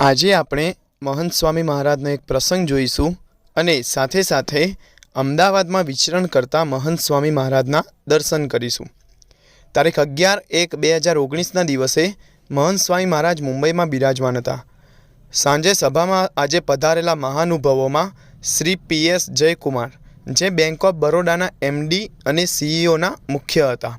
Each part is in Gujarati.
આજે આપણે મહંત સ્વામી મહારાજનો એક પ્રસંગ જોઈશું અને સાથે સાથે અમદાવાદમાં વિચરણ કરતા મહંત સ્વામી મહારાજના દર્શન કરીશું. તારીખ અગિયાર એક બે હજાર ઓગણીસના દિવસે મહંત સ્વામી મહારાજ મુંબઈમાં બિરાજમાન હતા. સાંજે સભામાં આજે પધારેલા મહાનુભાવોમાં શ્રી પી એસ જયકુમાર, જે બેંક ઓફ બરોડાના એમડી અને સીઈઓના મુખ્ય હતા.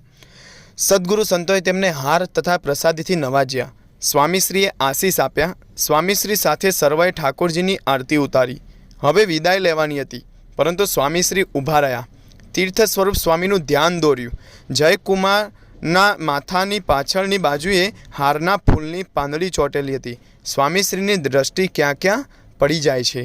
સદગુરુ સંતોએ તેમને હાર તથા પ્રસાદીથી નવાજ્યા. સ્વામીશ્રીએ આશીષ આપ્યા. સ્વામીશ્રી સાથે સર્વે ઠાકોરજીની આરતી ઉતારી. હવે વિદાય લેવાની હતી, પરંતુ સ્વામીશ્રી ઊભા રહ્યા. તીર્થ સ્વરૂપ સ્વામીનું ધ્યાન દોર્યું. જયકુમારના માથાની પાછળની બાજુએ હારના ફૂલની પાંદડી ચોંટેલી હતી. સ્વામીશ્રીની દ્રષ્ટિ ક્યાં ક્યાં પડી જાય છે?